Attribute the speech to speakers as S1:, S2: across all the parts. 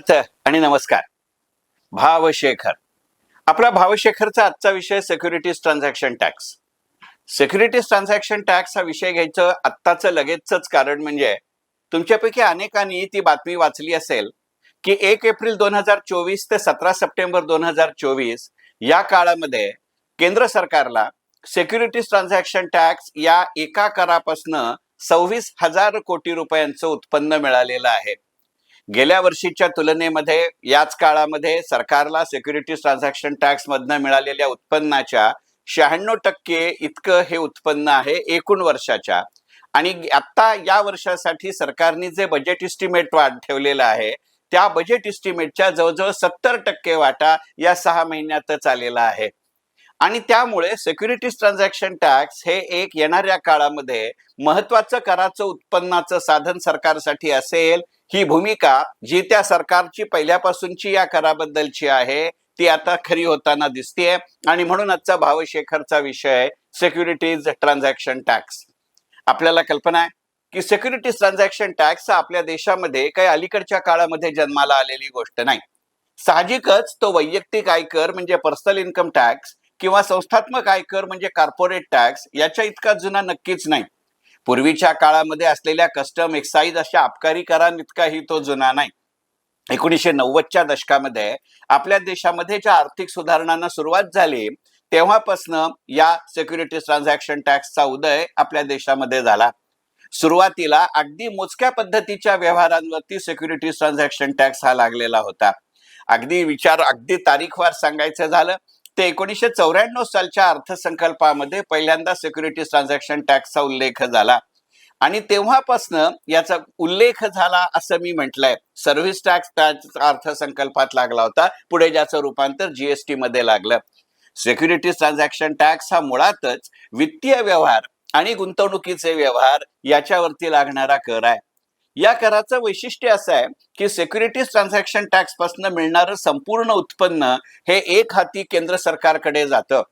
S1: स्वागत आणि नमस्कार. भावशेखर. आपला भावशेखरचा आजचा विषय securities transaction tax securities transaction tax हा विषय घ्यायचं आत्ताचं लगेचच कारण म्हणजे तुमच्यापैकी अनेकांनी ती बातमी वाचली असेल की एक एप्रिल दोन हजार चोवीस ते सतरा सप्टेंबर दोन हजार चोवीस या काळामध्ये केंद्र सरकारला सिक्युरिटीज ट्रान्झॅक्शन टॅक्स या एका करापासनं सव्वीस हजार कोटी रुपयांचं उत्पन्न मिळालेलं आहे. गेल्या वर्षीच्या तुलनेमध्ये याच काळामध्ये सरकारला सिक्युरिटीज ट्रान्झॅक्शन टॅक्समधनं मिळालेल्या उत्पन्नाच्या शहाण्णव टक्के इतकं हे उत्पन्न आहे एकूण वर्षाच्या. आणि आता या वर्षासाठी सरकारने जे बजेट इस्टिमेट वाढ ठेवलेलं आहे त्या बजेट इस्टिमेटच्या जवळजवळ सत्तर टक्के वाटा या सहा महिन्यातच आलेला आहे. आणि त्यामुळे सिक्युरिटीज ट्रान्झॅक्शन टॅक्स हे एक येणाऱ्या काळामध्ये महत्वाचं कराचं उत्पन्नाचं साधन सरकारसाठी असेल ही भूमिका जी त्या सरकारची पहिल्यापासूनची या कराबद्दलची आहे ती आता खरी होताना दिसतेय. आणि म्हणून आजचा भावशेखरचा विषय सिक्युरिटीज ट्रान्झॅक्शन टॅक्स आपल्याला कल्पना आहे की सिक्युरिटीज ट्रान्झॅक्शन टॅक्स हा आपल्या देशामध्ये काही अलीकडच्या काळामध्ये जन्माला आलेली गोष्ट नाही. साहजिकच तो वैयक्तिक आयकर म्हणजे पर्सनल इन्कम टॅक्स किंवा संस्थात्मक आयकर म्हणजे कॉर्पोरेट टॅक्स याच्या इतका जुना नक्कीच नाही. पूर्वीच्या काळामध्ये असलेल्या कस्टम एक्साईज अशा अबकारी करांइतकाही तो जुना नाही. एकोणीसशे नव्वदच्या दशकामध्ये आपल्या देशामध्ये ज्या आर्थिक सुधारणांना सुरुवात झाली तेव्हापासनं या सिक्युरिटीज ट्रान्झॅक्शन टॅक्सचा उदय आपल्या देशामध्ये झाला. सुरुवातीला अगदी मोजक्या पद्धतीच्या व्यवहारांवरती सिक्युरिटीज ट्रान्झॅक्शन टॅक्स हा लागलेला होता. अगदी विचार अगदी तारीखवार सांगायचं झालं ते एकोणीसशे चौऱ्याण्णव सालच्या अर्थसंकल्पामध्ये पहिल्यांदा सिक्युरिटीज ट्रान्झॅक्शन टॅक्सचा उल्लेख झाला. आणि तेव्हापासनं याचा उल्लेख झाला असं मी म्हटलंय. सर्व्हिस टॅक्स टॅक्स अर्थसंकल्पात लागला होता. पुढे ज्याचं रूपांतर जीएसटी मध्ये लागलं. सिक्युरिटीज ट्रान्झॅक्शन टॅक्स हा मुळातच वित्तीय व्यवहार आणि गुंतवणुकीचे व्यवहार याच्यावरती लागणारा कर आहे. या कराचं वैशिष्ट्य असं आहे की सिक्युरिटीज ट्रान्झॅक्शन टॅक्सपासून मिळणारं संपूर्ण उत्पन्न हे एक हाती केंद्र सरकारकडे जातं.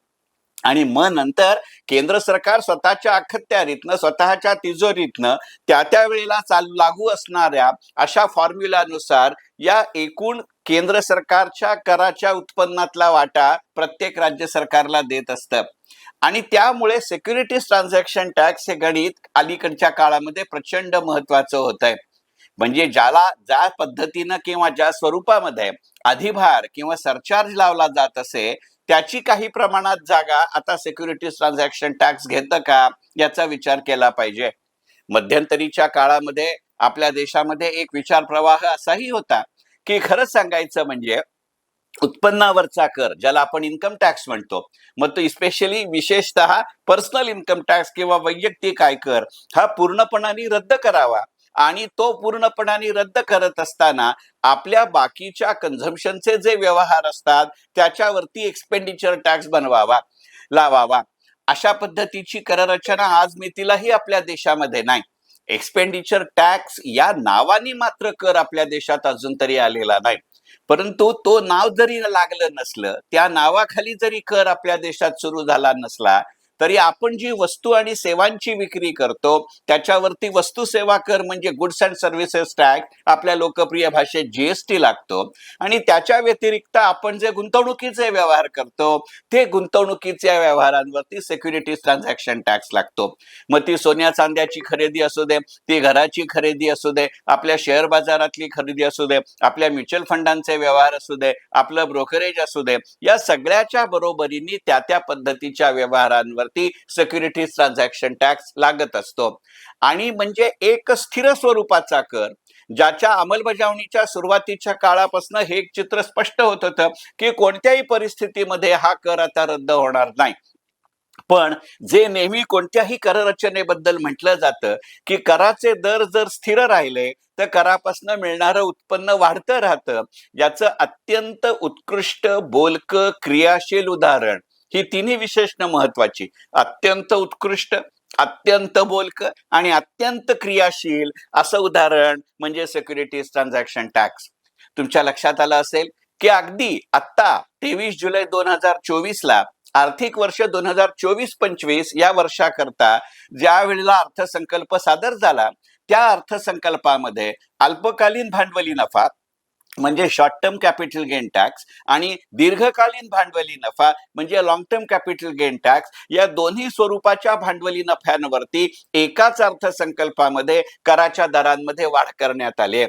S1: आणि मग नंतर केंद्र सरकार स्वतःच्या अखत्यारीतनं स्वतःच्या तिजोरीतनं त्या त्या वेळेला चालू लागू असणाऱ्या अशा फॉर्म्युलानुसार या एकूण केंद्र सरकारच्या कराच्या उत्पन्नातला वाटा प्रत्येक राज्य सरकारला देत असतं. आणि त्यामुळे सिक्युरिटीज ट्रान्झॅक्शन टॅक्स हे गणित अलीकडच्या काळामध्ये प्रचंड महत्वाचं होत आहे म्हणजे ज्याला ज्या पद्धतीनं किंवा ज्या स्वरूपामध्ये अधिभार किंवा सरचार्ज लावला जात असे त्याची काही प्रमाणात जागा आता सिक्युरिटीज ट्रान्झॅक्शन टॅक्स घेतं का याचा विचार केला पाहिजे. मध्यंतरीच्या काळामध्ये आपल्या देशामध्ये एक विचार प्रवाह असाही होता की खरंच सांगायचं म्हणजे उत्पन्नावरचा कर ज्याला आपण इन्कम टॅक्स म्हणतो. मग तो स्पेशली विशेषतः पर्सनल इन्कम टॅक्स किंवा वैयक्तिक आयकर हा पूर्णपणाने रद्द करावा. आणि तो पूर्णपणाने रद्द करत असताना आपल्या बाकीच्या कन्झम्पशनचे जे व्यवहार असतात त्याच्यावरती एक्सपेंडिचर टॅक्स बनवावा लावावा. अशा पद्धतीची कररचना आज मितीलाही आपल्या देशामध्ये नाही. एक्सपेंडिचर टॅक्स या नावाने मात्र कर आपल्या देशात अजून तरी आलेला नाही. परंतु तो नाव जरी लागलं नसलं त्या नावाखाली जरी कर आपल्या देशात सुरू झाला नसला तरी आपण जी वस्तू आणि सेवांची विक्री करतो त्याच्यावरती वस्तू सेवा कर म्हणजे गुड्स अँड सर्व्हिसेस टॅक्स आपल्या लोकप्रिय भाषेत जीएसटी लागतो. आणि त्याच्या व्यतिरिक्त आपण जे गुंतवणुकीचे व्यवहार करतो ते गुंतवणुकीच्या व्यवहारांवरती सिक्युरिटीज ट्रान्झॅक्शन टॅक्स लागतो. मग ती सोन्या चांद्याची खरेदी असू दे ती घराची खरेदी असू दे आपल्या शेअर बाजारातली खरेदी असू दे आपल्या म्युच्युअल फंडांचे व्यवहार असू दे आपलं ब्रोकरेज असू दे या सगळ्याच्या बरोबरीने त्या त्या पद्धतीच्या व्यवहारांवर वरती सिक्युरिटीज ट्रान्झॅक्शन टॅक्स लागत असतो. आणि म्हणजे एक स्थिर स्वरूपाचा कर ज्याच्या अंमलबजावणीच्या सुरुवातीच्या काळापासून हे एक चित्र स्पष्ट होत होतं की कोणत्याही परिस्थितीमध्ये हा कर आता रद्द होणार नाही. पण जे नेहमी कोणत्याही कररचनेबद्दल म्हटलं जातं की कराचे दर जर स्थिर राहिले तर करापासून मिळणारं उत्पन्न वाढतं राहतं. याचं अत्यंत उत्कृष्ट बोलकं क्रियाशील उदाहरण ही तिन्ही विशेषणं महत्वाची अत्यंत उत्कृष्ट अत्यंत बोलक आणि अत्यंत क्रियाशील असं उदाहरण म्हणजे सिक्युरिटीज ट्रान्झॅक्शन टॅक्स तुमच्या लक्षात आलं असेल की अगदी आत्ता तेवीस जुलै दोन हजार चोवीस ला आर्थिक वर्ष दोन हजार चोवीस पंचवीस या वर्षाकरता ज्या वेळेला अर्थसंकल्प सादर झाला त्या अर्थसंकल्पामध्ये अल्पकालीन भांडवली नफा म्हणजे short term capital gain tax आणि दीर्घकालीन भांडवली नफा म्हणजे long term capital gain tax या दोन्ही स्वरूपाच्या भांडवली नफ्यांवरती एकाच अर्थसंकल्पामध्ये कराच्या दरांमध्ये वाढ करण्यात आली आहे.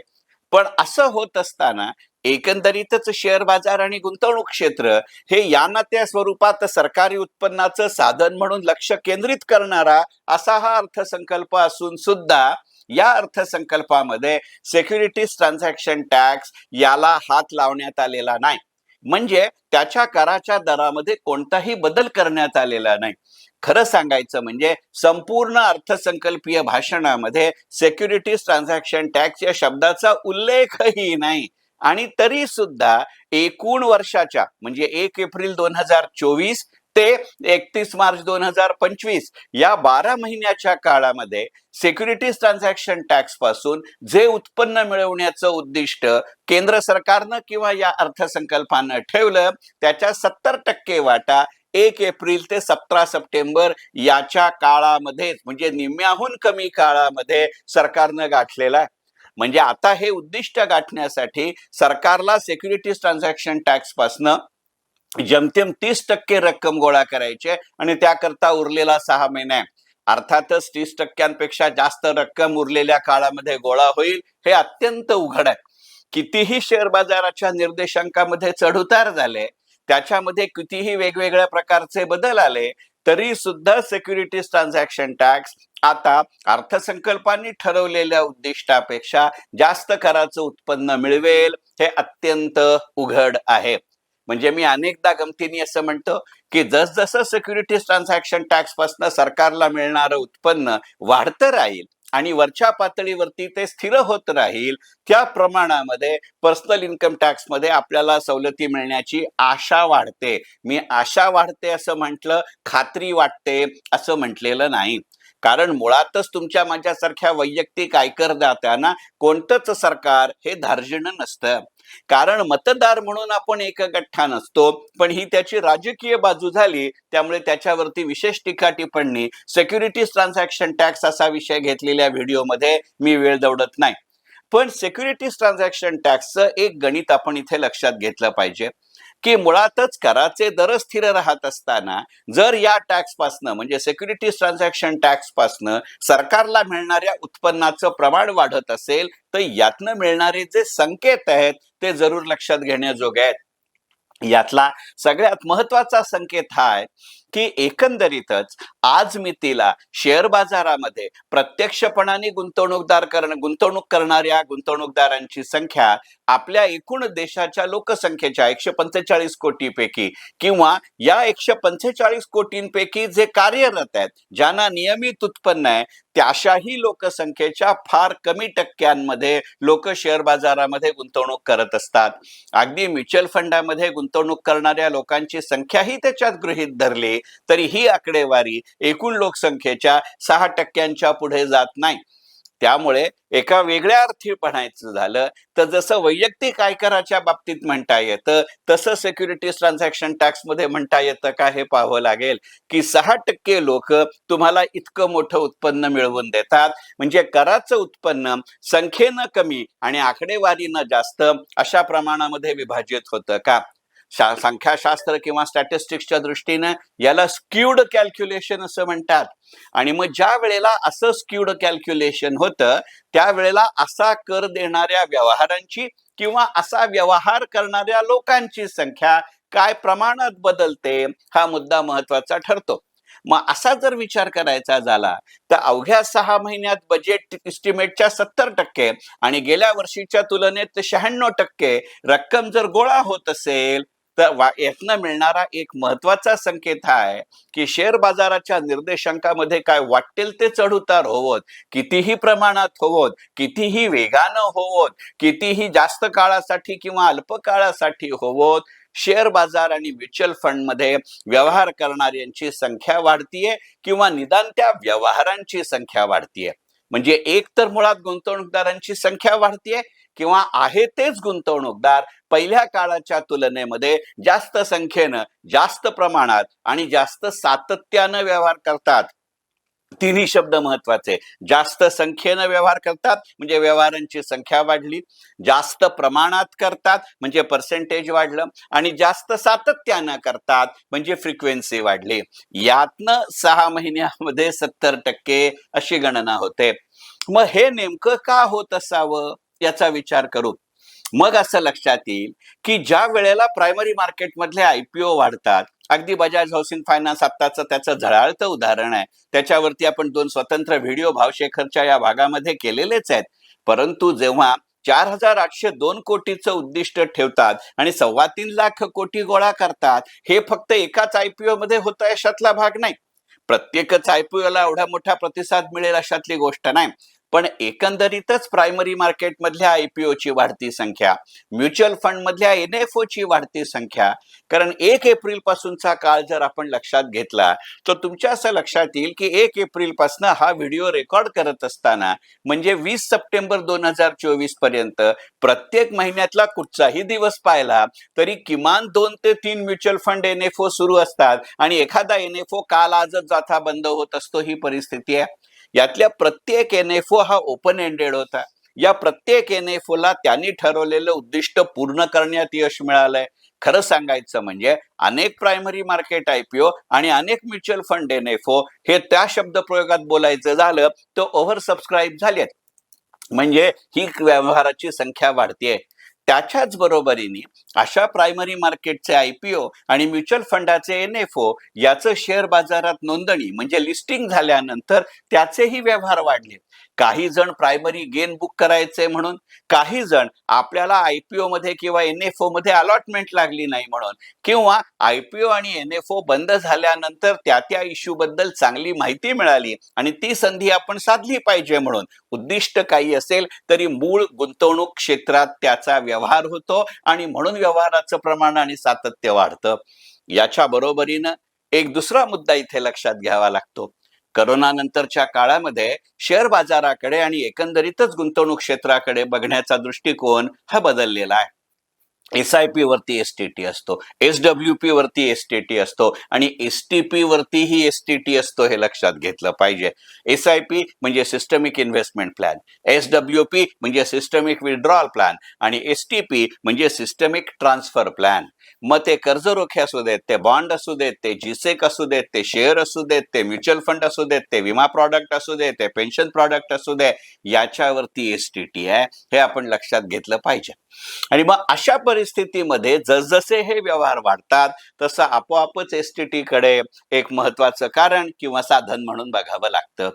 S1: पण असं होत असताना एकंदरीतच शेअर बाजार आणि गुंतवणूक क्षेत्र हे या ना त्या स्वरूपात सरकारी उत्पन्नाचं साधन म्हणून लक्ष केंद्रित करणारा असा हा अर्थसंकल्प असून सुद्धा या अर्थसंकल्पामध्ये सेक्युरिटीज ट्रान्झॅक्शन टॅक्स याला हात लावण्यात आलेला नाही. म्हणजे त्याच्या कराच्या दरामध्ये कोणताही बदल करण्यात आलेला नाही. खरं सांगायचं म्हणजे संपूर्ण अर्थसंकल्पीय भाषणामध्ये सेक्युरिटीज ट्रान्झॅक्शन टॅक्स या शब्दाचा उल्लेखही नाही. आणि तरी सुद्धा एकूण वर्षाच्या म्हणजे एक एप्रिल दोन हजार चोवीस ते एकतीस मार्च दोन हजार पंचवीस या बारा महिन्याच्या काळामध्ये सिक्युरिटीज ट्रान्झॅक्शन टॅक्सपासून जे उत्पन्न मिळवण्याचं उद्दिष्ट केंद्र सरकारनं किंवा या अर्थसंकल्पानं ठेवलं त्याच्या सत्तर टक्के वाटा एक एप्रिल ते सतरा सप्टेंबर याच्या काळामध्ये म्हणजे निम्म्याहून कमी काळामध्ये सरकारनं गाठलेला आहे. म्हणजे आता हे उद्दिष्ट गाठण्यासाठी सरकारला सिक्युरिटीज ट्रान्झॅक्शन टॅक्स पासनं जमतेम तीस टक्के रक्कम गोळा करायची आहे आणि त्याकरता उरलेला सहा महिने आहे. अर्थातच तीस टक्क्यांपेक्षा जास्त रक्कम उरलेल्या काळामध्ये गोळा होईल हे अत्यंत उघड आहे कितीही शेअर बाजाराच्या निर्देशांकामध्ये चढउतार झाले त्याच्यामध्ये कितीही वेगवेगळ्या प्रकारचे बदल आले तरी सुद्धा सिक्युरिटीज ट्रान्झॅक्शन टॅक्स आता अर्थसंकल्पाने ठरवलेल्या उद्दिष्टापेक्षा जास्त कराचं उत्पन्न मिळवेल हे अत्यंत उघड आहे म्हणजे मी अनेकदा गमतीने असं म्हणतो की जसजसं सिक्युरिटीज ट्रान्झॅक्शन टॅक्सपासून सरकारला मिळणारं उत्पन्न वाढतं राहील आणि वरच्या पातळीवरती ते स्थिर होत राहील त्या प्रमाणामध्ये पर्सनल इन्कम टॅक्समध्ये आपल्याला सवलती मिळण्याची आशा वाढते. मी आशा वाढते असं म्हटलं खात्री वाटते असं म्हटलेलं नाही. कारण मुळातच तुमच्या माझ्यासारख्या वैयक्तिक आयकरदात्यांना कोणतंच सरकार हे धार्जिणं नसतं. कारण मतदार म्हणून आपण एक गठ्ठा नसतो पण ही त्याची राजकीय बाजू झाली त्यामुळे त्याच्यावरती विशेष टीका टिप्पणी सेक्युरिटीज ट्रान्झॅक्शन टॅक्स असा विषय घेतलेल्या व्हिडिओमध्ये मी वेळ दौडत नाही. पण सेक्युरिटीज ट्रान्झॅक्शन टॅक्सचं एक गणित आपण इथे लक्षात घेतलं पाहिजे की मुळातच कराचे दर स्थिर राहत असताना जर या टॅक्स पासनं म्हणजे सेक्युरिटीज ट्रान्झॅक्शन टॅक्सपासनं सरकारला मिळणाऱ्या उत्पन्नाचं प्रमाण वाढत असेल तर यातनं मिळणारे जे संकेत आहेत ते जरूर लक्षात घेण्याजोगे आहेत. यातला सगळ्यात महत्त्वाचा संकेत हा आहे की एकंदरीतच आज मितीला शेअर बाजारामध्ये प्रत्यक्षपणाने गुंतवणूकदार करण गुंतवणूक करणाऱ्या गुंतवणूकदारांची संख्या आपल्या एकूण देशाच्या लोकसंख्येच्या एकशे पंचेचाळीस कोटी पैकी किंवा या एकशे पंचेचाळीस कोटींपैकी जे कार्यरत आहेत ज्यांना नियमित उत्पन्न आहे त्याशाही लोकसंख्येच्या फार कमी टक्क्यांमध्ये लोक शेअर बाजारामध्ये गुंतवणूक करत असतात. अगदी म्युच्युअल फंडामध्ये गुंतवणूक करणाऱ्या लोकांची संख्याही त्याच्यात गृहीत धरली. तरी ही आकडेवारी एकूण लोकसंख्येच्या सहा टक्क्यांच्या पुढे जात नाही. त्यामुळे एका वेगळ्या अर्थी म्हणायचं झालं. तर जसं वैयक्तिक आयकराच्या बाबतीत म्हणता येतं तसं सेक्युरिटीज ट्रान्झॅक्शन टॅक्समध्ये म्हणता येतं का हे पाहावं लागेल. की सहा टक्के लोक तुम्हाला इतकं मोठं उत्पन्न मिळवून देतात. म्हणजे कराचं उत्पन्न संख्येनं कमी आणि आकडेवारीनं जास्त अशा प्रमाणामध्ये विभाजित होतं का? शा संख्याशास्त्र किंवा स्टॅटिस्टिक्सच्या दृष्टीने याला स्क्यूड कॅल्क्युलेशन असं म्हणतात. आणि मग ज्या वेळेला असं स्क्यूड कॅल्क्युलेशन होतं त्यावेळेला असा कर देणाऱ्या व्यवहारांची किंवा असा व्यवहार करणाऱ्या लोकांची संख्या काय प्रमाणात बदलते हा मुद्दा महत्त्वाचा ठरतो. मग असा जर विचार करायचा झाला तर अवघ्या सहा महिन्यात बजेट इस्टिमेटच्या सत्तर टक्के आणि गेल्या वर्षीच्या तुलनेत शहाण्णव टक्के रक्कम जर गोळा होत असेल तर वा- यातनं मिळणारा एक महत्त्वाचा संकेत हा आहे की शेअर बाजाराच्या निर्देशांकामध्ये काय वाटेल ते चढउतार होवत कितीही प्रमाणात होवत कितीही वेगानं होवत कितीही जास्त काळासाठी किंवा अल्प काळासाठी होवत शेअर बाजार आणि म्युच्युअल फंडमध्ये व्यवहार करणाऱ्यांची संख्या वाढतीये किंवा निदान त्या व्यवहारांची संख्या वाढतीये. म्हणजे एक तर मुळात गुंतवणूकदारांची संख्या वाढतीये किंवा आहे तेच गुंतवणूकदार पहिल्या काळाच्या तुलनेमध्ये जास्त संख्येनं जास्त प्रमाणात आणि जास्त सातत्यानं व्यवहार करतात. तिन्ही शब्द महत्त्वाचे जास्त संख्येनं व्यवहार करतात म्हणजे व्यवहारांची संख्या वाढली. जास्त प्रमाणात करतात म्हणजे पर्सेंटेज वाढलं. आणि जास्त सातत्यानं करतात म्हणजे फ्रिक्वेन्सी वाढली. यातनं सहा महिन्यामध्ये सत्तर टक्के अशी गणना होते. मग हे नेमकं का होत असावं? याचा विचार करू मग असं लक्षात येईल की ज्या वेळेला प्रायमरी मार्केटमधले आयपीओ वाढतात अगदी बजाज हाऊसिंग फायनान्स आत्ताचं त्याचं झळाळतं उदाहरण आहे. त्याच्यावरती आपण दोन स्वतंत्र व्हिडिओ भावशेखरच्या या भागामध्ये केलेलेच आहेत. परंतु जेव्हा चार हजार आठशे दोन कोटीचं उद्दिष्ट ठेवतात आणि सव्वा तीन लाख कोटी गोळा करतात हे फक्त एकाच आयपीओ मध्ये होतं अशातला भाग नाही. प्रत्येकच आयपीओ ला एवढा मोठा प्रतिसाद मिळेल अशातली गोष्ट नाही. पण एकंदरीतच प्रायमरी मार्केटमधल्या आय आयपीओ ची वाढती संख्या म्युच्युअल फंड मधल्या एनएफओ ची वाढती संख्या कारण एक एप्रिल पासूनचा काळ जर आपण लक्षात घेतला तर तुमच्या असं लक्षात येईल की एक एप्रिलपासून हा व्हिडिओ रेकॉर्ड करत असताना म्हणजे वीस सप्टेंबर दोन हजार चोवीसपर्यंत प्रत्येक महिन्यातला कुठचाही दिवस पाहिला तरी किमान दोन ते तीन म्युच्युअल फंड एनएफओ सुरू असतात. आणि एखादा एनएफओ काल आजच जाता बंद होत असतो ही परिस्थिती आहे. यातल्या प्रत्येक एनएफओ हा ओपन एंडेड होता. या प्रत्येक एनएफओ ला त्यांनी ठरवलेलं उद्दिष्ट पूर्ण करण्यात यश मिळालंय. खरं सांगायचं म्हणजे अनेक प्रायमरी मार्केट आयपीओ आणि अनेक म्युच्युअल फंड एनएफओ हे त्या शब्द प्रयोगात बोलायचं झालं तर ओव्हर सबस्क्राईब झालेत. म्हणजे ही व्यवहाराची संख्या वाढतेय. त्याच्याच बरोबरीने अशा प्रायमरी मार्केटचे आयपीओ आणि म्युच्युअल फंडाचे एनएफओ याचं शेअर बाजारात नोंदणी म्हणजे लिस्टिंग झाल्यानंतर त्याचेही व्यवहार वाढले. काही जण प्रायमरी गेन बुक करायचे म्हणून काही जण आपल्याला आयपीओ मध्ये किंवा एनएफओ मध्ये अलॉटमेंट लागली नाही म्हणून किंवा आयपीओ आणि एनएफओ बंद झाल्यानंतर त्या त्या इश्यू बद्दल चांगली माहिती मिळाली आणि ती संधी आपण साधली पाहिजे म्हणून. उद्दिष्ट काही असेल तरी मूळ गुंतवणूक क्षेत्रात त्याचा व्यवहार होतो आणि म्हणून व्यवहाराचं प्रमाण आणि सातत्य वाढतं. याच्या बरोबरीनं एक दुसरा मुद्दा इथे लक्षात घ्यावा लागतो. करोनानंतरच्या काळामध्ये शेअर बाजाराकडे आणि एकंदरीतच गुंतवणूक क्षेत्राकडे बघण्याचा दृष्टिकोन हा बदललेला आहे. एस आय पी वरती एस टी टी असतो एस डब्ल्यू पी वरती एस टी टी असतो आणि एस टी पी वरतीही एस टी टी असतो हे लक्षात घेतलं पाहिजे. एस आय पी म्हणजे systemic investment plan S W P म्हणजे systemic withdrawal plan S T P P म्हणजे सिस्टमिक ट्रान्सफर प्लॅन मग ते कर्ज रोखे असू देत ते बॉन्ड असू देत ते जीसेक असू देत ते शेअर असू देत ते म्युच्युअल फंड असू देत ते विमा प्रॉडक्ट असू दे ते पेन्शन प्रॉडक्ट असू दे याच्यावरती एस टी टी आहे हे आपण लक्षात घेतलं पाहिजे. आणि मग अशा परिस्थितीमध्ये जसजसे हे व्यवहार वाढतात तसं आपोआपच एस टी टी कडे एक महत्वाचं कारण किंवा साधन म्हणून बघावं लागतं.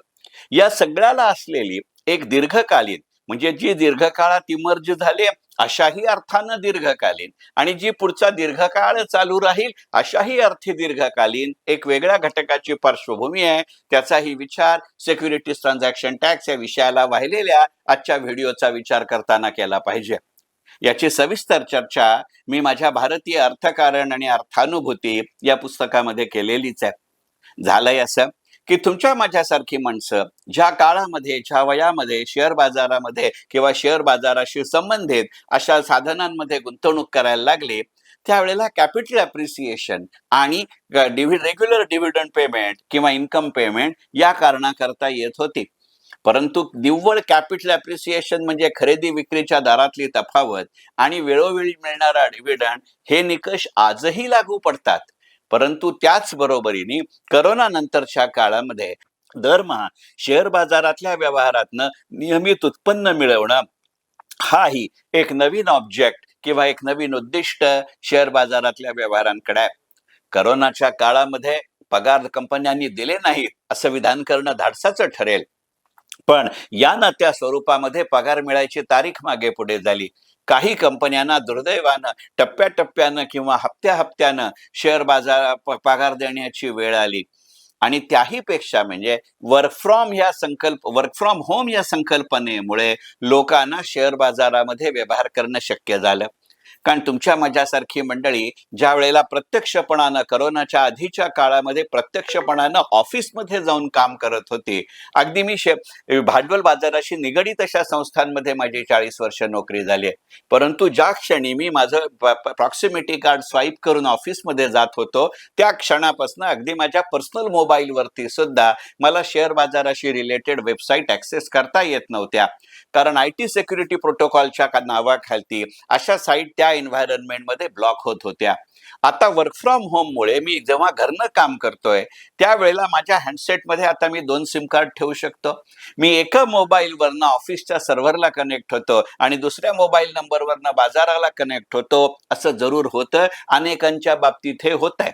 S1: या सगळ्याला असलेली एक दीर्घकालीन म्हणजे जी दीर्घकाळात इमर्ज झाली अशाही अर्थानं दीर्घकालीन आणि जी पुढचा दीर्घकाळ चालू राहील अशाही अर्थी दीर्घकालीन एक वेगळ्या घटकाची पार्श्वभूमी आहे. त्याचाही विचार सिक्युरिटीज ट्रान्झॅक्शन टॅक्स या विषयाला वाहिलेल्या आजच्या व्हिडिओचा विचार करताना केला पाहिजे. याची सविस्तर चर्चा मी माझ्या भारतीय अर्थकारण आणि अर्थानुभूती या पुस्तकामध्ये केलेलीच आहे. झालंय असं की तुमच्या माझ्यासारखी माणसं ज्या काळामध्ये ज्या वयामध्ये शेअर बाजारामध्ये किंवा शेअर बाजाराशी संबंधित अशा साधनांमध्ये गुंतवणूक करायला लागली त्यावेळेला कॅपिटल अप्रिसिएशन आणि रेग्युलर डिव्हिडंड पेमेंट किंवा इन्कम पेमेंट या कारणाकरता येत होती. परंतु निव्वळ कॅपिटल अप्रिसिएशन म्हणजे खरेदी विक्रीच्या दरातली तफावत आणि वेळोवेळी मिळणारा डिव्हिडंड हे निकष आजही लागू पडतात. परंतु त्याच बरोबरीने करोना नंतरच्या काळामध्ये दरमहा शेअर बाजारातल्या व्यवहारातनं नियमित उत्पन्न मिळवणं हाही एक नवीन ऑब्जेक्ट किंवा एक नवीन उद्दिष्ट शेअर बाजारातल्या व्यवहारांकडे आहे. करोनाच्या काळामध्ये पगार कंपन्यांनी दिले नाहीत असं विधान करणं धाडसाचं ठरेल. पण या ना त्या स्वरूपामध्ये पगार मिळायची तारीख मागे पुढे झाली. काही कंपन्यांना दुर्दैवानं टप्प्याटप्प्यानं किंवा हप्त्या हप्त्यानं शेअर बाजार पगार देण्याची वेळ आली. आणि त्याही पेक्षा म्हणजे वर्क फ्रॉम या संकल्प वर्क फ्रॉम होम या संकल्पनेमुळे लोकांना शेअर बाजारामध्ये व्यवहार करणं शक्य झालं. कारण तुमच्या माझ्यासारखी मंडळी ज्या वेळेला प्रत्यक्षपणानं करोनाच्या आधीच्या काळामध्ये प्रत्यक्षपणानं ऑफिसमध्ये जाऊन काम करत होती अगदी मी शे भांडवल बाजाराशी निगडीत अशा संस्थांमध्ये माझी चाळीस वर्ष नोकरी झाली आहे. परंतु ज्या क्षणी मी माझं प्रॉक्सिमिटी कार्ड स्वाईप करून ऑफिसमध्ये जात होतो त्या क्षणापासून अगदी माझ्या पर्सनल मोबाईलवरती सुद्धा मला शेअर बाजाराशी रिलेटेड वेबसाईट ऍक्सेस करता येत नव्हत्या. कारण आय टी सिक्युरिटी प्रोटोकॉलच्या नावाखालती अशा साईट त्या एन्व्हायरमेंटमध्ये ब्लॉक होत होत्या. आता वर्क फ्रॉम होममुळे मी जेव्हा घरनं काम करतोय त्यावेळेला माझ्या हँडसेटमध्ये आता मी दोन सिम कार्ड ठेवू शकतो. मी एका मोबाईलवरनं ऑफिसच्या सर्व्हरला कनेक्ट होतो आणि दुसऱ्या मोबाईल नंबरवरनं बाजाराला कनेक्ट होतो. असं जरूर होतं. अनेकांच्या बाबतीत हे होत आहे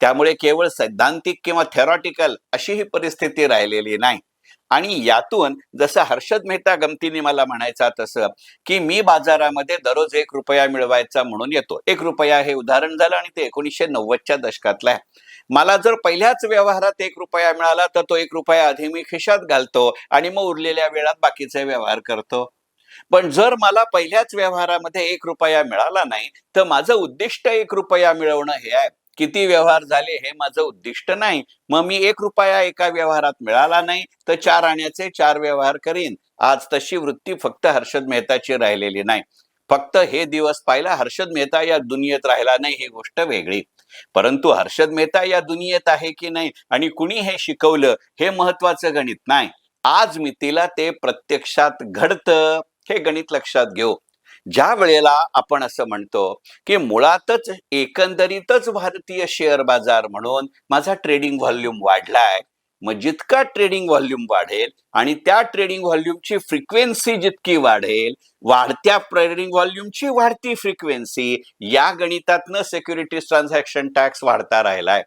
S1: त्यामुळे केवळ सैद्धांतिक किंवा थेरॉटिकल अशी ही परिस्थिती राहिलेली नाही. आणि यातून जसं हर्षद मेहता गमतीने मला म्हणायचा तसं की मी बाजारामध्ये दररोज एक रुपया मिळवायचा म्हणून येतो. एक रुपया हे उदाहरण झालं आणि ते एकोणीसशे नव्वदच्या दशकातलं आहे. मला जर पहिल्याच व्यवहारात एक रुपया मिळाला तर तो एक रुपया आधी मी खिशात घालतो आणि मग उरलेल्या वेळात बाकीचे व्यवहार करतो. पण जर मला पहिल्याच व्यवहारामध्ये एक रुपया मिळाला नाही तर माझं उद्दिष्ट एक रुपया मिळवणं हे आहे. किती व्यवहार झाले हे माझं उद्दिष्ट नाही. मग मी एक रुपया एका व्यवहारात मिळाला नाही तर चार आण्याचे चार व्यवहार करीन. आज तशी वृत्ती फक्त हर्षद मेहताची राहिलेली नाही. फक्त हे दिवस पाहिला हर्षद मेहता या दुनियेत राहिला नाही ही गोष्ट वेगळी. परंतु हर्षद मेहता या दुनियेत आहे की नाही आणि कुणी हे शिकवलं हे महत्वाचं गणित नाही. आज मितीला ते प्रत्यक्षात घडतं हे गणित लक्षात घेऊ. ज्या वेळेला आपण असं म्हणतो की मुळातच एकंदरीतच भारतीय शेअर बाजार म्हणून माझा ट्रेडिंग व्हॉल्यूम वाढलाय मग जितका ट्रेडिंग व्हॉल्यूम वाढेल आणि त्या ट्रेडिंग व्हॉल्यूमची फ्रिक्वेन्सी जितकी वाढेल वाढत्या ट्रेडिंग व्हॉल्यूमची वाढती फ्रिक्वेन्सी या गणितातनं सिक्युरिटीज ट्रान्झॅक्शन टॅक्स वाढता राहिलाय.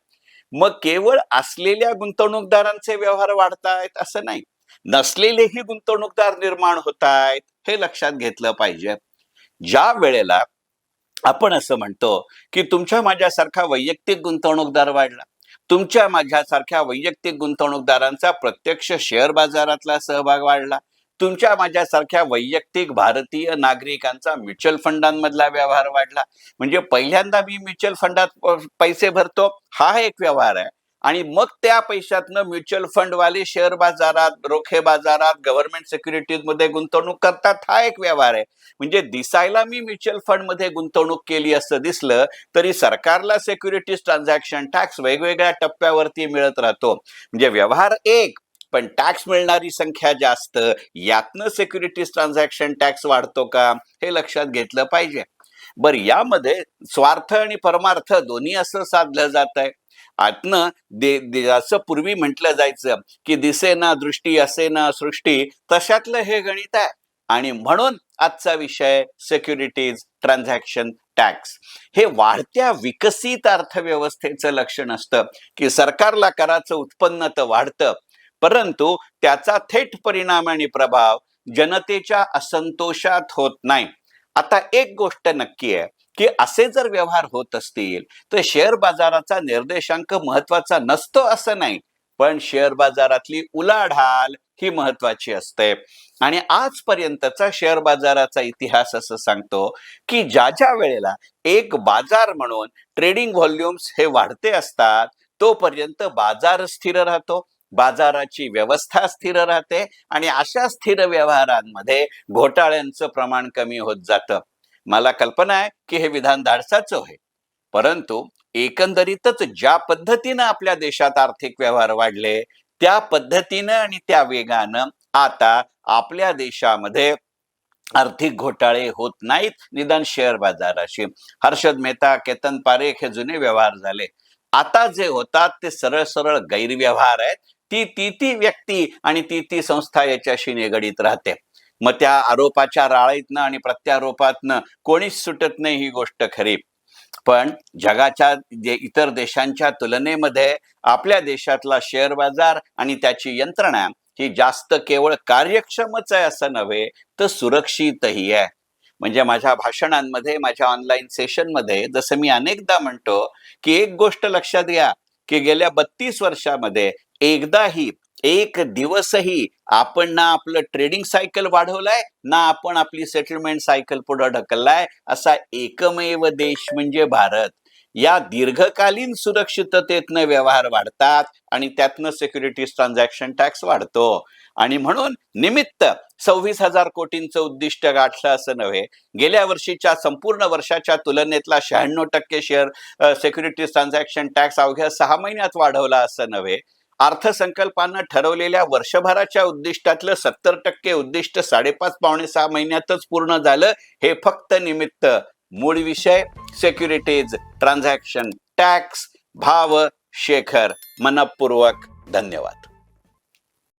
S1: मग केवळ असलेल्या गुंतवणूकदारांचे व्यवहार वाढतायत असं नाही. नसलेलेही गुंतवणूकदार निर्माण होत आहेत हे लक्षात घेतलं पाहिजे. ज्या वेळेला आपण असं म्हणतो की तुमच्या माझ्यासारखा वैयक्तिक गुंतवणूकदार वाढला. तुमच्या माझ्यासारख्या वैयक्तिक गुंतवणूकदारांचा प्रत्यक्ष शेअर बाजारातला सहभाग वाढला. तुमच्या माझ्यासारख्या वैयक्तिक भारतीय नागरिकांचा म्युच्युअल फंडांमधला व्यवहार वाढला. म्हणजे पहिल्यांदा मी म्युच्युअल फंडात पैसे भरतो. हा एक व्यवहार आहे. आणि मग त्या पैशातनं म्युच्युअल फंडवाले शेअर बाजारात रोखे बाजारात गव्हर्नमेंट सिक्युरिटीजमध्ये गुंतवणूक करतात. हा एक व्यवहार आहे. म्हणजे दिसायला मी म्युच्युअल फंडमध्ये गुंतवणूक केली असं दिसलं तरी सरकारला सिक्युरिटीज ट्रान्झॅक्शन टॅक्स वेगवेगळ्या टप्प्यावरती मिळत राहतो. म्हणजे व्यवहार एक पण टॅक्स मिळणारी संख्या जास्त यातनं सिक्युरिटीज ट्रान्झॅक्शन टॅक्स वाढतो का? हे लक्षात घेतलं पाहिजे. बर यामध्ये स्वार्थ आणि परमार्थ दोन्ही असं साधलं जात आहे. आतनं दे, दे असं पूर्वी म्हटलं जायचं की दिसे ना दृष्टी असे ना सृष्टी तशातलं हे गणित आहे. आणि म्हणून आजचा विषय सिक्युरिटीज ट्रान्झॅक्शन टॅक्स हे वाढत्या विकसित अर्थव्यवस्थेचं लक्षण असतं की सरकारला कराचं उत्पन्न तर वाढतं परंतु त्याचा थेट परिणाम आणि प्रभाव जनतेच्या असंतोषात होत नाही. आता एक गोष्ट नक्की आहे की असे जर व्यवहार होत असतील तर शेअर बाजाराचा निर्देशांक महत्त्वाचा नसतो असं नाही पण शेअर बाजारातली उलाढाल ही महत्वाची असते. आणि आजपर्यंतचा शेअर बाजाराचा इतिहास असं सांगतो की ज्या ज्या वेळेला एक बाजार म्हणून ट्रेडिंग व्हॉल्युम्स हे वाढते असतात तोपर्यंत बाजार स्थिर राहतो बाजाराची व्यवस्था स्थिर राहते आणि अशा स्थिर व्यवहारांमध्ये घोटाळ्यांचं प्रमाण कमी होत जातं. मला कल्पना आहे की हे विधान धाडसाचं आहे परंतु एकंदरीतच ज्या पद्धतीनं आपल्या देशात आर्थिक व्यवहार वाढले त्या पद्धतीनं आणि त्या वेगानं आता आपल्या देशामध्ये आर्थिक घोटाळे होत नाहीत. निदान शेअर बाजाराशी. हर्षद मेहता केतन पारेख हे जुने व्यवहार झाले. आता जे होतात ते सरळ सरळ गैरव्यवहार आहेत. ती ती ती व्यक्ती आणि ती ती संस्था याच्याशी निगडीत राहते. मग त्या आरोपाच्या राळीतनं आणि प्रत्यारोपातनं कोणीच सुटत नाही ही गोष्ट खरी. पण जगाच्या जे इतर देशांच्या तुलनेमध्ये आपल्या देशातला शेअर बाजार आणि त्याची यंत्रणा ही जास्त केवळ कार्यक्षमच आहे असं नव्हे तर सुरक्षितही आहे. म्हणजे माझ्या भाषणांमध्ये माझ्या ऑनलाईन सेशनमध्ये जसं मी अनेकदा म्हणतो की एक गोष्ट लक्षात घ्या की गेल्या बत्तीस वर्षामध्ये एकदाही एक दिवसही आपण ना आपलं ट्रेडिंग सायकल वाढवलाय ना आपण आपली सेटलमेंट सायकल पुढे ढकललाय असा एकमेव देश म्हणजे भारत. या दीर्घकालीन सुरक्षिततेतनं व्यवहार वाढतात आणि त्यातनं सिक्युरिटीज ट्रान्झॅक्शन टॅक्स वाढतो. आणि म्हणून निमित्त सव्वीस हजार कोटींचं उद्दिष्ट गाठलं असं नव्हे गेल्या वर्षीच्या संपूर्ण वर्षाच्या तुलनेतला शहाण्णव टक्के शेअर सिक्युरिटीज ट्रान्झॅक्शन टॅक्स अवघ्या सहा महिन्यात वाढवला असं नव्हे. अर्थसंकल्पानं ठरवलेल्या वर्षभराच्या उद्दिष्टातलं सत्तर टक्के उद्दिष्ट साडेपाच पावणे सहा महिन्यातच पूर्ण झालं हे फक्त निमित्त. मूळ विषय सेक्युरिटीज ट्रान्झॅक्शन टॅक्स भाव शेखर. मनपूर्वक धन्यवाद.